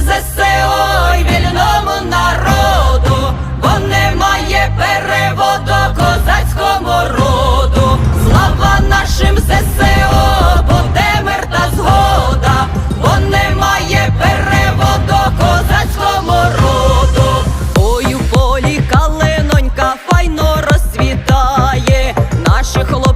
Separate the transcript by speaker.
Speaker 1: ЗСО вільному народу, бо немає переводу козацькому роду, слава нашим ЗСО, бо та згода, бо немає переводу козацькому роду. Ой, у полі каленонька файно розцвітає, наші хлопці.